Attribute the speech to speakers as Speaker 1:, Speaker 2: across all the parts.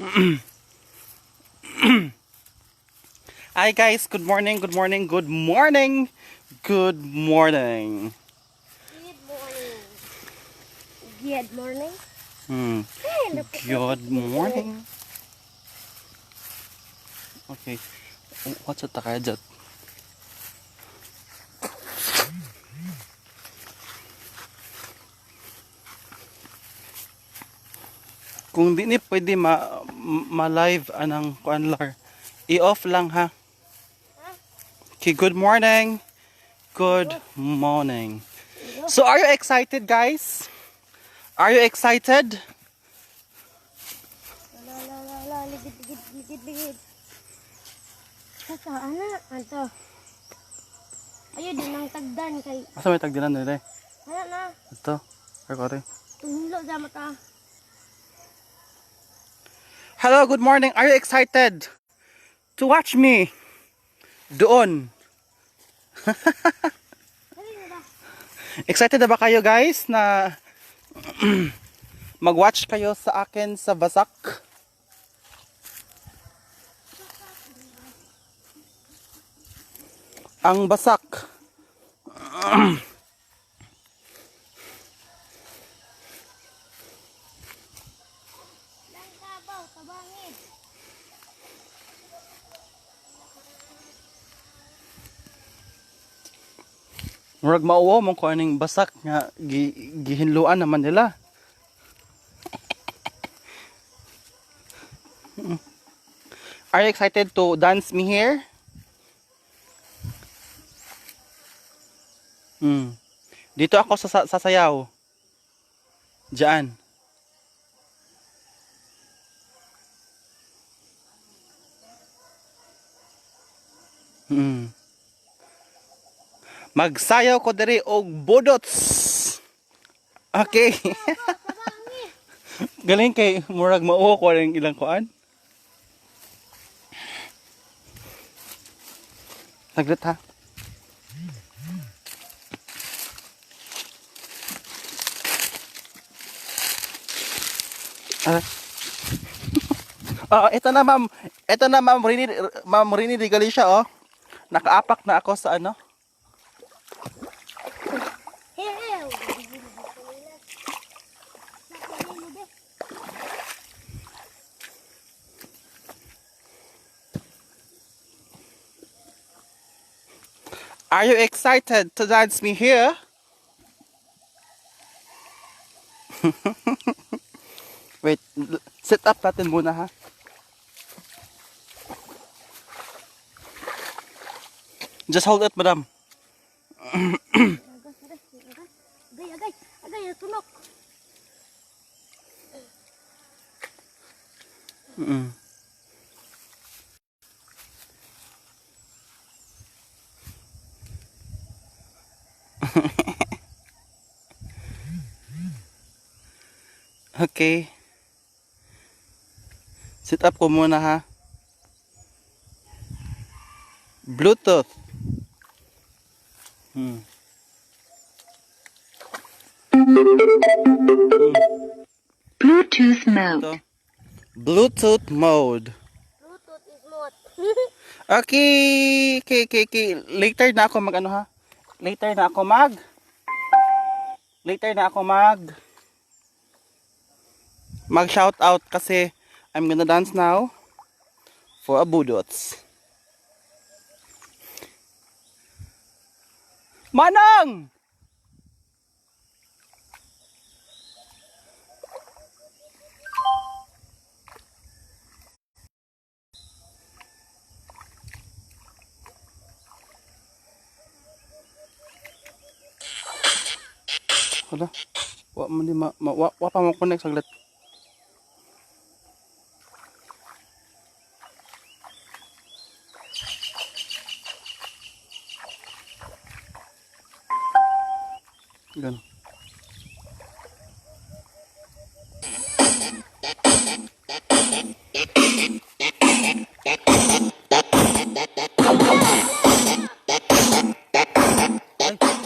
Speaker 1: Hi guys, good morning, good morning, good morning, good morning.
Speaker 2: Good morning. Good morning.
Speaker 1: Hmm.
Speaker 2: Hey,
Speaker 1: Good morning. Okay. What's it kaya Kung di ni pwede ma, ma-live anang kuanlar, i-off lang ha. Okay, good morning. Good morning. So are you excited guys? Are you excited?
Speaker 2: Saka ana, anto. Ayo din ang tagdan kay
Speaker 1: Asa may tagdinan nila eh?
Speaker 2: ana na.
Speaker 1: Ito. Rekore.
Speaker 2: Tumilo sa mata.
Speaker 1: Hello, good morning. Are you excited to watch me? Doon. Excited na ba kayo guys na mag-watch kayo sa akin sa Basak? Ang Basak. Murag mauwa mo ko aning Basak nga gi, gihinluan naman nila. Are you excited to dance me here? Hmm. Dito ako sa sasayaw. Diyan. Magsayaw ko diri og budots. Okay. Galing kay murag mauho ko ring ilang kuan. Saglit ha. Ah. Ah, ito na ma'am. Ito na ma'am Rini, ma'am Rini Galicia oh. Nakaapak na ako sa ano.
Speaker 2: Hey, hey. Sakali mo be.
Speaker 1: Are you excited to dance me here? Wait, sit up natin muna ha. Just hold it, madam.
Speaker 2: Agay, agay, agay, tunok.
Speaker 1: Mm. Okay. Sit up ko muna ha. Bluetooth. Hmm.
Speaker 3: Bluetooth mode.
Speaker 1: Ito. Bluetooth mode.
Speaker 2: Bluetooth is not.
Speaker 1: Okay, okay, okay, okay. Later na ako mag ano ha? Later na ako mag Later na ako mag mag shout out kasi I'm gonna dance now for a budots. Manang! Hala. Wa di ma, ma wa, wa pa mo connect saglit.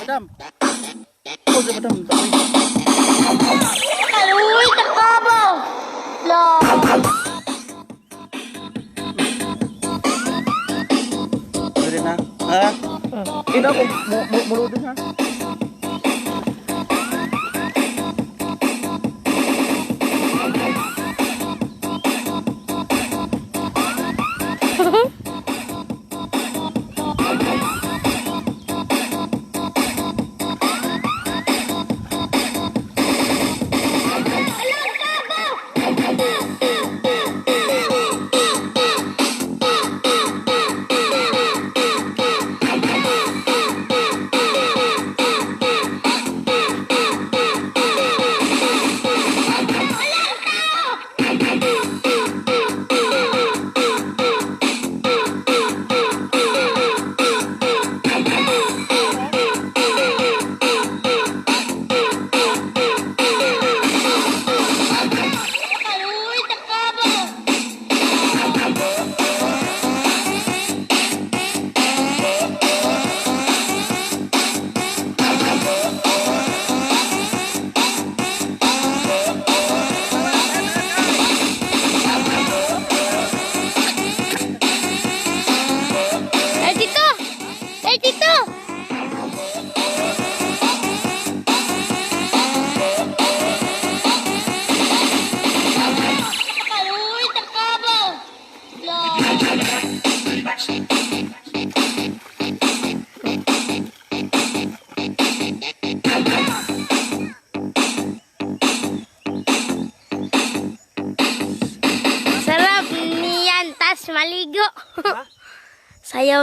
Speaker 1: madam. Oh, si madam.
Speaker 2: Uy, takabaw! Lo!
Speaker 1: Pwede na. Ha?
Speaker 2: Ina, muludin ha?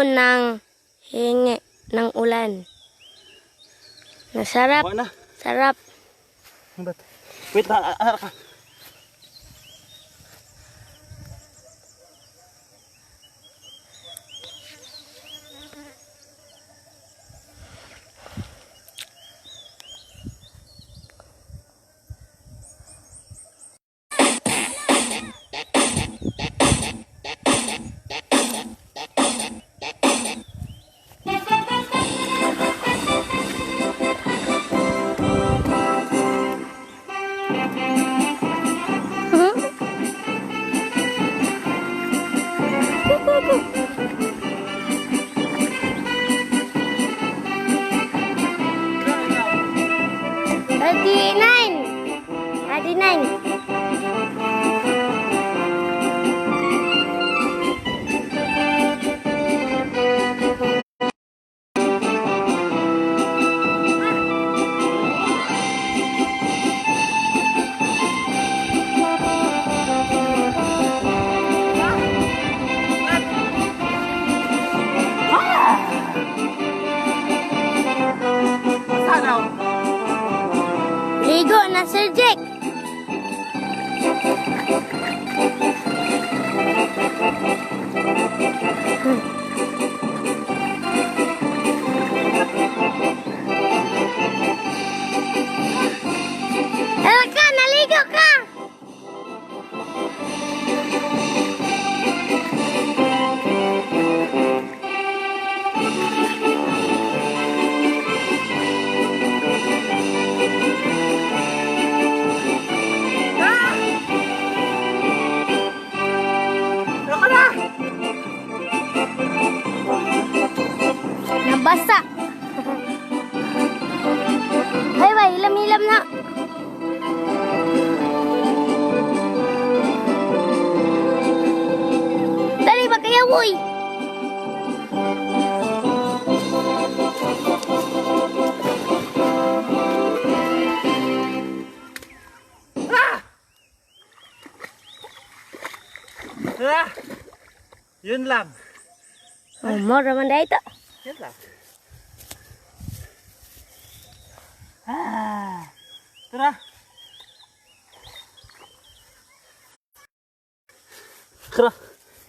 Speaker 2: Sayaw ng hingi ng ulan. Nasarap,
Speaker 1: na.
Speaker 2: sarap.
Speaker 1: Wait na, a- anak ka.
Speaker 2: 39. 39. Dali ba kaya, boy?
Speaker 1: Tara. Yun lang.
Speaker 2: Oh, mo raman dahil ito.
Speaker 1: Yun lang. Ah. Tara. Tara.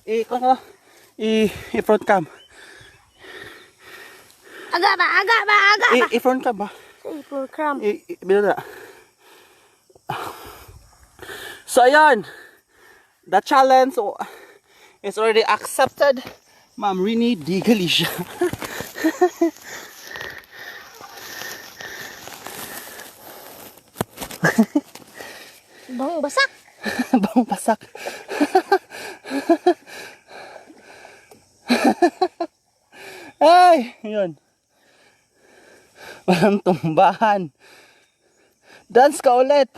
Speaker 1: I, kung ano, i, i-front cam.
Speaker 2: Aga ba, aga ba, aga ba.
Speaker 1: I-front cam ba?
Speaker 2: Say, for cram.
Speaker 1: I, i, binala. So, ayan. The challenge is already accepted. Ma'am Rini Di Galicia.
Speaker 2: Bang basak.
Speaker 1: Bang pasak. Ay, yun. Walang tumbahan. Dance ka ulit.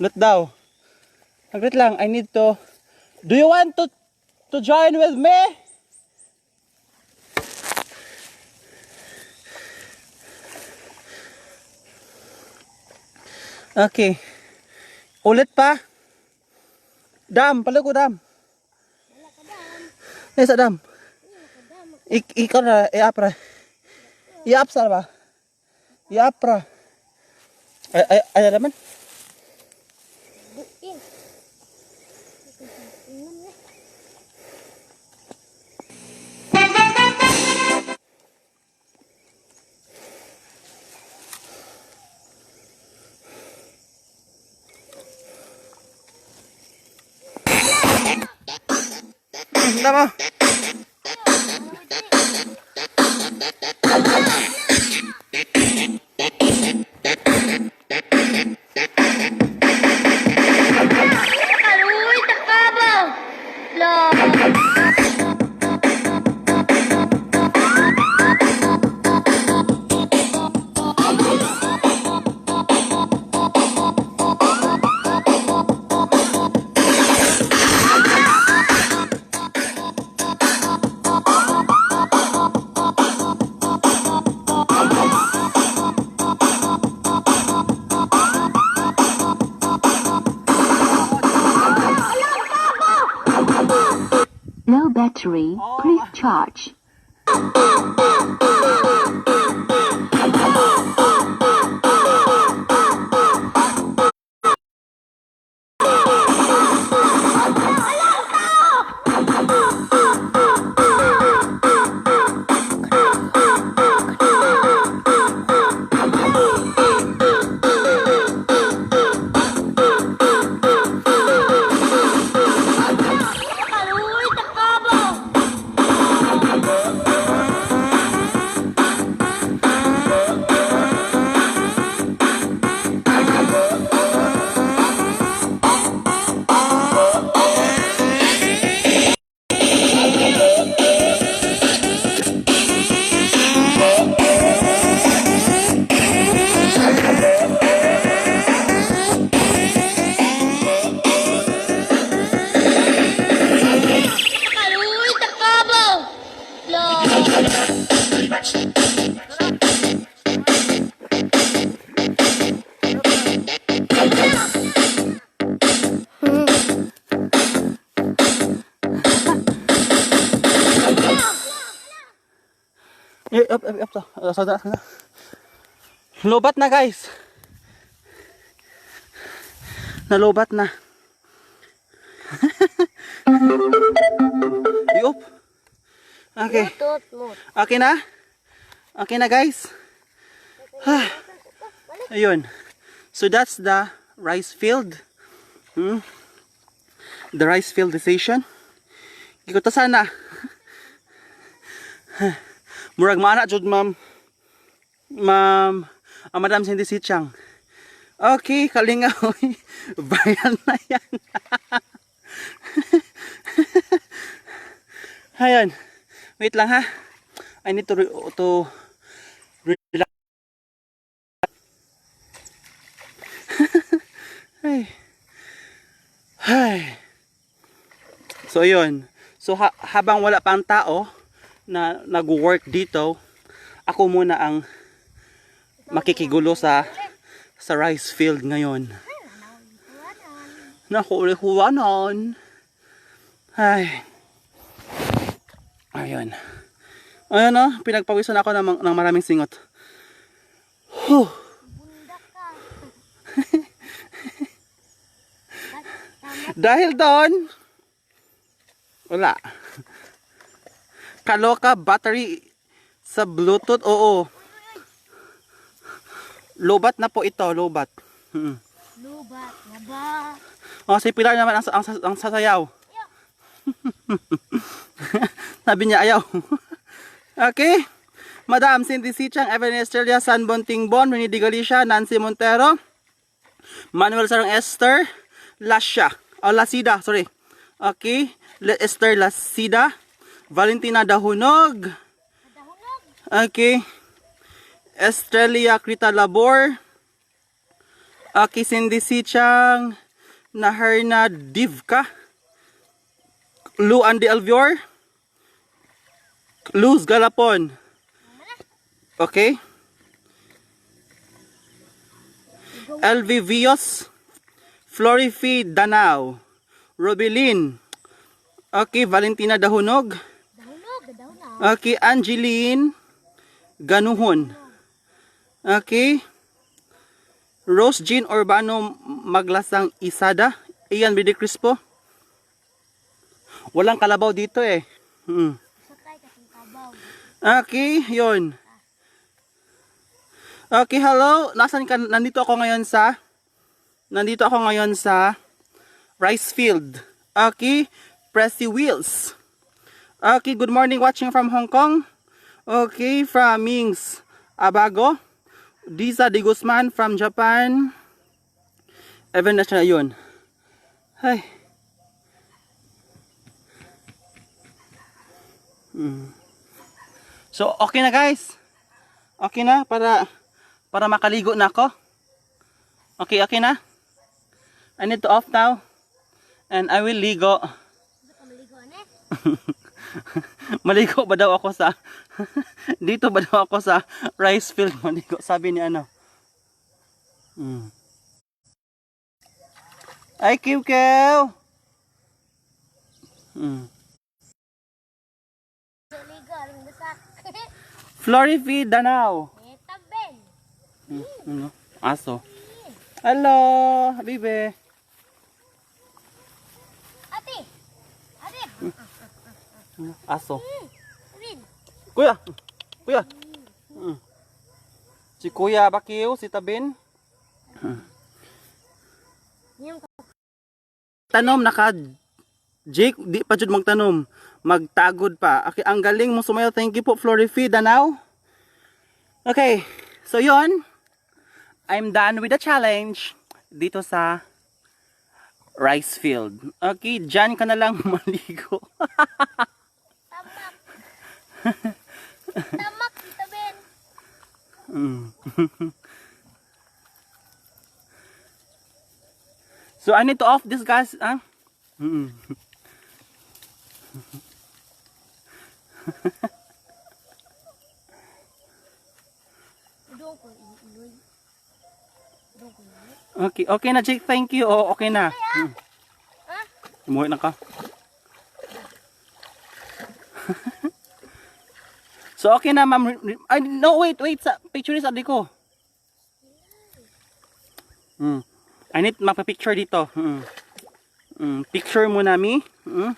Speaker 1: Ulit daw. Saglit lang, I need to... Do you want to to join with me? Okay. Ulit pa. Dam, palago dam. Nesa dam. Ik ikaw na iapra. Iap sa ba? Iapra. Ay ay ay naman.
Speaker 2: Bukin.
Speaker 1: Tama.
Speaker 3: Bye. Battery, please charge.
Speaker 1: up to. Sa taas na. Lobat na guys. Nalobat na. Yup. Okay. Okay na? Okay na guys? Ayun. So that's the rice field. Hmm? The rice field decision. Ikaw ta sana. Murag mana jud ma'am. Ma'am, ah, Madam Cindy Sichang. Okay, kalingaw. Bayan na yan. Ayan. Wait lang ha. I need to re- to relax. Ay. Ay. So yun. So ha- habang wala pang tao na nag-work dito, ako muna ang makikigulo sa sa rice field ngayon. Nakulihuanan. Ay. Ayun. Ayun na, pinagpawisan ako ng, ng maraming singot. Huh. Dahil doon, wala. Kaloka battery sa Bluetooth, oo. Lobat na po ito, lobat. Hmm.
Speaker 2: Lubat na ba?
Speaker 1: Oh, si Pilar naman ang, ang, ang sasayaw. Sabi niya ayaw. okay. Madam Cindy Sichang, Evan Estrella, San Bonting Bon, Renee Di Galicia, Nancy Montero, Manuel Sarong Esther, Lasha, o Lasida, sorry. Okay. Le Esther Lasida, Valentina Dahunog,
Speaker 2: Dahunog.
Speaker 1: okay. Estrella Krita Labor. Aki Cindy Sichang. Naharna Divka. Lu Andy Alvior. Luz Galapon. Okay. LV Vios. Florifi Danao. Robilin. Okay, Valentina Dahunog.
Speaker 2: Dahunog, na.
Speaker 1: Okay, Angeline Ganuhon. Okay. Rose Jean Urbano Maglasang Isada. Ian Bidi Crispo. Walang kalabaw dito eh. Hmm. Okay, yun. Okay, hello. Nasaan ka? Nandito ako ngayon sa Nandito ako ngayon sa rice field. Okay, Pressy Wheels. Okay, good morning watching from Hong Kong. Okay, from Mings Abago. Disa de Guzman from Japan. Evan na yun. Hi. So, okay na guys. Okay na para para makaligo na ako. Okay, okay na. I need to off now. And I will ligo.
Speaker 2: Maligo,
Speaker 1: ba daw ako sa Dito ba daw ako sa rice field maligo sabi ni ano. Hmm. Ay, kiw kiw. Hmm. Florifi Danao.
Speaker 2: taben.
Speaker 1: Ano? Aso. Hello, bibe. Aso. Kuya. Kuya. Si Kuya Bakiw, si Tabin. Tanom naka Jake, di pa jud magtanom. Magtagod pa. Okay, ang galing mo sumayo. Thank you po, Florifi Danao. Okay, so yon. I'm done with the challenge dito sa rice field. Okay, dyan ka na lang maligo.
Speaker 2: tamak. Tita Ben.
Speaker 1: Mm. so I need to off this guys. Ah? Mm. Okay, okay na Jake, thank you. Oh, okay na. Mm.
Speaker 2: Ha?
Speaker 1: Umuwi na ka. so okay na ma'am. Ay, no, wait, wait. Sa picture adi ko. Mm. I need mapapicture dito. Mm. Mm. Picture muna mi. Mm.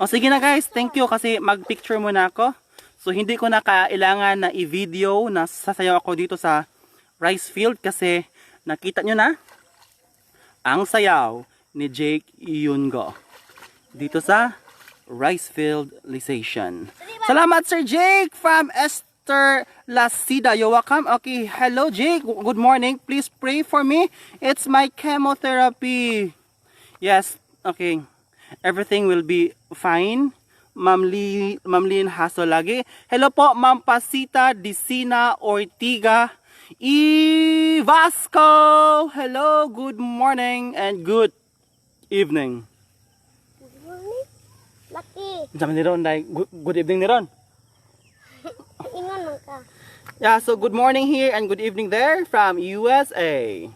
Speaker 1: O sige na guys, thank you kasi mag-picture muna ako. So hindi ko na kailangan na i-video na sasayaw ako dito sa rice field kasi nakita nyo na ang sayaw ni Jake Yungo dito sa rice field. Salamat Sir Jake from Esther Lasida. You're welcome. Okay, hello Jake. Good morning. Please pray for me. It's my chemotherapy. Yes, okay. Everything will be fine. Ma'am Lee, Ma'am Lynn Haso lagi. Hello po, Ma'am Pasita Dicina Ortiga. E Vasco! Hello, good morning and good evening.
Speaker 2: Lucky.
Speaker 1: Sabi ni Ron, dahil good, good evening ni Ron.
Speaker 2: Ingon man ka.
Speaker 1: Yeah, so good morning here and good evening there from USA.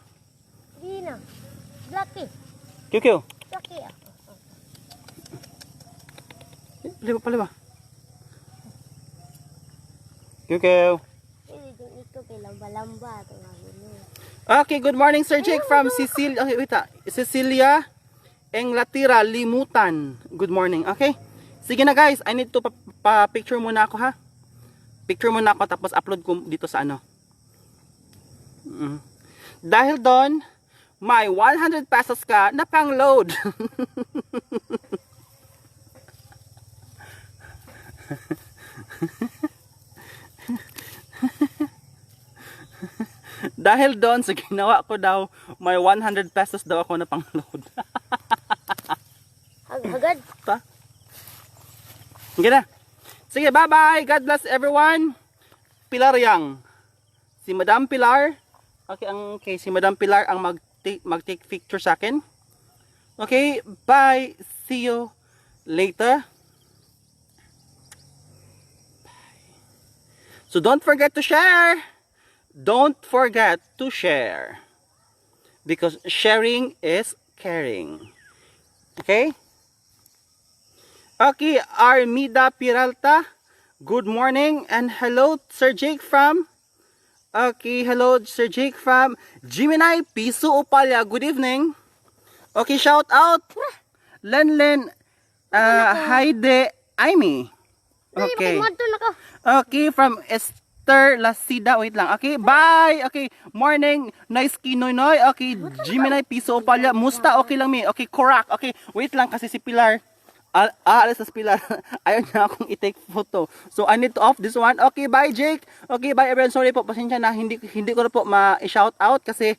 Speaker 2: Di na. Lucky.
Speaker 1: QQ.
Speaker 2: Lucky ah.
Speaker 1: Liba pa, liba. QQ. Okay, good morning Sir Jake from Cecilia. Okay, wait ah. Cecilia Englatira Limutan. Good morning. Okay. Sige na guys, I need to pa- pa-picture muna ako ha. Picture muna ako tapos upload ko dito sa ano. Mm. Dahil doon, may 100 pesos ka na pang load. Dahil doon sa ginawa ko daw, may 100 pesos daw ako na pang load.
Speaker 2: Hag hagad.
Speaker 1: Pa? Sige na. Sige, bye-bye. God bless everyone. Pilar Yang. si Madam Pilar. Okay, ang okay, si Madam Pilar ang mag mag take picture sa akin. Okay, bye. See you later. So don't forget to share. Don't forget to share. Because sharing is caring. Okay? Okay, Armida Piralta. Good morning and hello Sir Jake from Okay, hello Sir Jake from Gemini Piso Opalya. Good evening. Okay, shout out Lenlen uh, Heide Aimee. Okay.
Speaker 2: Kumanto na ka.
Speaker 1: Okay, from Esther Lasida. Wait lang. Okay, bye. Okay, morning. Nice kinoy-noy. Okay, Gemini Piso Opalya. Musta? Okay lang mi. Okay, correct. Okay, wait lang kasi si Pilar. Al aalis sa Pilar. Ayaw niya akong i-take photo. So, I need to off this one. Okay, bye Jake. Okay, bye everyone. Sorry po. Pasensya na. Hindi, hindi ko na po ma-shout out kasi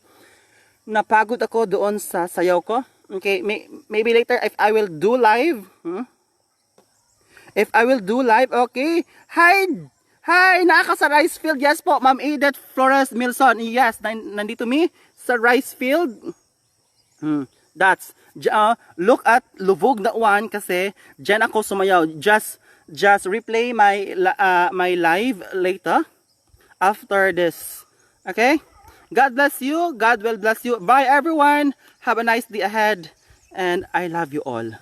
Speaker 1: napagod ako doon sa sayaw ko. Okay, may, maybe later if I will do live. Hmm? If I will do live, okay. Hi! Hi! Naaka sa rice field. Yes po, Ma'am Edith Flores Milson. Yes, nan- nandito mi sa rice field. Hmm, that's, uh, look at lubog na one kasi dyan ako sumayaw. Just, just replay my, uh, my live later after this. Okay? God bless you. God will bless you. Bye everyone. Have a nice day ahead. And I love you all.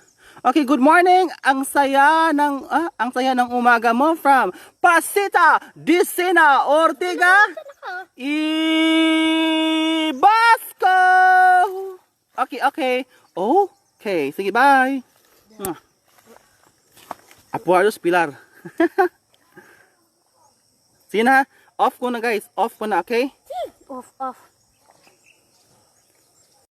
Speaker 1: Okay, good morning. Ang saya ng ah, ang saya ng umaga mo from Pasita Dicina Ortiga Ibasco. Okay, okay. Okay, sige bye. Ah. Apuados Pilar. sige na, off ko na guys. Off ko na, okay?
Speaker 2: Off, off.